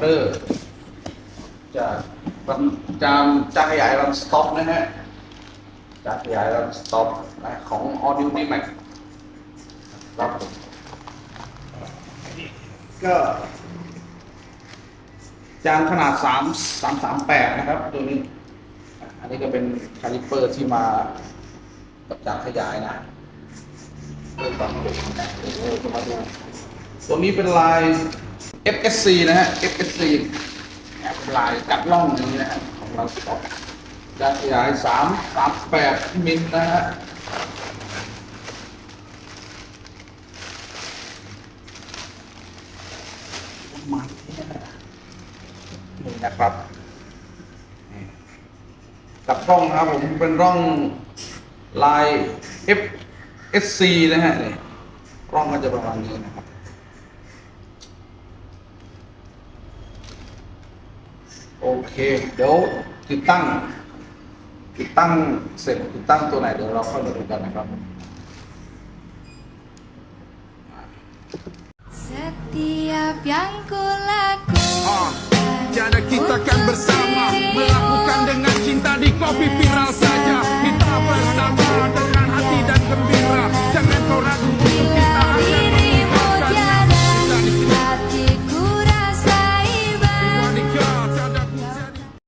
เดอร์จากจานจานขยายรันสต็อปนะฮะจานขยายรันสต็อปนะของ Audio d Max ครับก็จานขนาด 3 3 3 8 นะครับ ตัวนี้ อันนี้ก็เป็นคาลิเปอร์ที่มากับจานขยายนะตัวนี้เป็นลาย FSC นะฮะ FSC เนี่ยเป็นลายกัดล่องอย่างนี้นะฮะของเราสองจานขยาย3 3 8มิลนะฮะมันนี่นะครับกับร่องนะครับผมเป็นร่องลาย F S C นะฮะนี่ร่องก็จะประมาณนี้นะครับ โอเค เดี๋ยวติดตั้ง ติดตั้งเสร็จติดตั้งตัวไหนเดี๋ยวเราค่อยมาดูกันนะครับ Setiap yang kulakukan ah, Tiada kita kan bersama Melakukan dengan cinta di kopi viral saja. Kita bersama dengan hati dan gembira. Jangan kau ragu